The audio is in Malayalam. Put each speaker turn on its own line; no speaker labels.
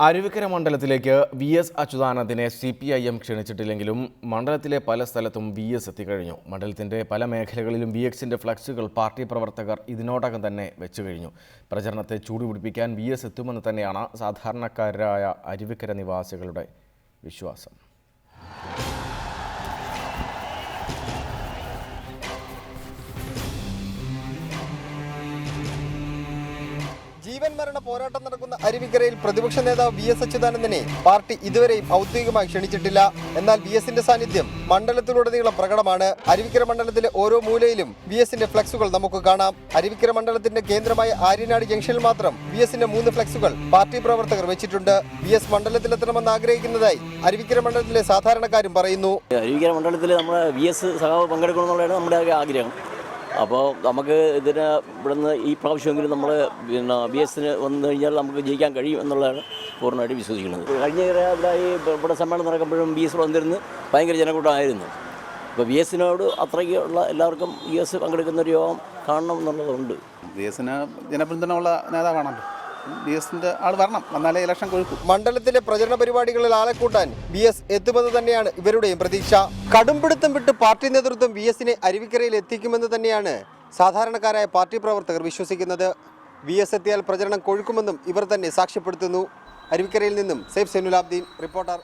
അരുവിക്കര മണ്ഡലത്തിലേക്ക് വി എസ് അച്യുതാനന്ദനെ സി പി ഐ എം ക്ഷണിച്ചിട്ടില്ലെങ്കിലും മണ്ഡലത്തിലെ പല സ്ഥലത്തും വി എസ് എത്തിക്കഴിഞ്ഞു. മണ്ഡലത്തിന്റെ പല മേഖലകളിലും വി എക്സിന്റെ ഫ്ലക്സുകൾ പാർട്ടി പ്രവർത്തകർ ഇതിനോടകം തന്നെ വെച്ചു കഴിഞ്ഞു. പ്രചരണത്തെ ചൂടുപിടിപ്പിക്കാൻ വി എസ് എത്തുമെന്ന് തന്നെയാണ് സാധാരണക്കാരായ അരുവിക്കര നിവാസികളുടെ വിശ്വാസം.
ജീവൻ മരണ പോരാട്ടം നടക്കുന്ന അരുവിക്കരയിൽ പ്രതിപക്ഷ നേതാവ് വി എസ് അച്യുതാനന്ദനെ പാർട്ടി ഇതുവരെയും ഔദ്യോഗികമായി ക്ഷണിച്ചിട്ടില്ല. എന്നാൽ വി എസിന്റെ സാന്നിധ്യം മണ്ഡലത്തിലുടനീളം പ്രകടമാണ്. അരുവിക്കര മണ്ഡലത്തിലെ ഓരോ മൂലയിലും വി എസിന്റെ ഫ്ലക്സുകൾ നമുക്ക് കാണാം. അരുവിക്കര മണ്ഡലത്തിന്റെ കേന്ദ്രമായ ആര്യനാട് ജംഗ്ഷനിൽ മാത്രം വി എസിന്റെ മൂന്ന് ഫ്ലക്സുകൾ പാർട്ടി പ്രവർത്തകർ വെച്ചിട്ടുണ്ട്. വി എസ് മണ്ഡലത്തിലെത്തണമെന്ന് ആഗ്രഹിക്കുന്നതായി അരുവിക്കര മണ്ഡലത്തിലെ സാധാരണക്കാരും പറയുന്നു.
അരുവിക്കര മണ്ഡലത്തിൽ നമ്മുടെ വി എസ് സഹാവ് പങ്കെടുക്കണമെന്നുള്ളതാണ് നമ്മുടെ ആഗ്രഹം. അപ്പോൾ നമുക്ക് ഇതിന് ഇവിടുന്ന് ഈ പ്രാവശ്യമെങ്കിലും നമ്മൾ പിന്നെ ബി എസിന് വന്നു കഴിഞ്ഞാൽ നമുക്ക് ജയിക്കാൻ കഴിയും എന്നുള്ളതാണ് പൂർണമായിട്ട് വിശ്വസിക്കുന്നത്. കഴിഞ്ഞ ഇവിടെ ഈ ഇവിടെ സമ്മേളനം നടക്കുമ്പോഴും ബി എസ് വന്നിരുന്ന് ഭയങ്കര ജനക്കൂട്ടമായിരുന്നു. അപ്പോൾ ബി എസിനോട് അത്രയ്ക്കുള്ള എല്ലാവർക്കും ബി എസ് പങ്കെടുക്കുന്ന ഒരു യോഗം കാണണം എന്നുള്ളതുണ്ട്.
ബി എസിന് ജനപിന്തുണയുള്ള നേതാവാണല്ലോ. ബി എസിന്റെ ആൾ വരണം. വന്നാലേ ഇലക്ഷൻ കൊഴുക്കും.
മണ്ഡലത്തിലെ പ്രചരണ പരിപാടികളിൽ ആളെ കൂട്ടാൻ ബി എസ് എത്തുമെന്ന് തന്നെയാണ് ഇവരുടെയും പ്രതീക്ഷ. കടുംപിടുത്തം വിട്ട് പാർട്ടി നേതൃത്വം ബി എസിനെ അരുവിക്കരയിൽ എത്തിക്കുമെന്ന് തന്നെയാണ് സാധാരണക്കാരായ പാർട്ടി പ്രവർത്തകർ വിശ്വസിക്കുന്നത്. ബി എസ് എത്തിയാൽ പ്രചരണം കൊഴുക്കുമെന്നും ഇവർ തന്നെ സാക്ഷ്യപ്പെടുത്തുന്നു. അരുവിക്കരയിൽ നിന്നും സേഫ് സെനുലാബ്ദീൻ റിപ്പോർട്ടർ.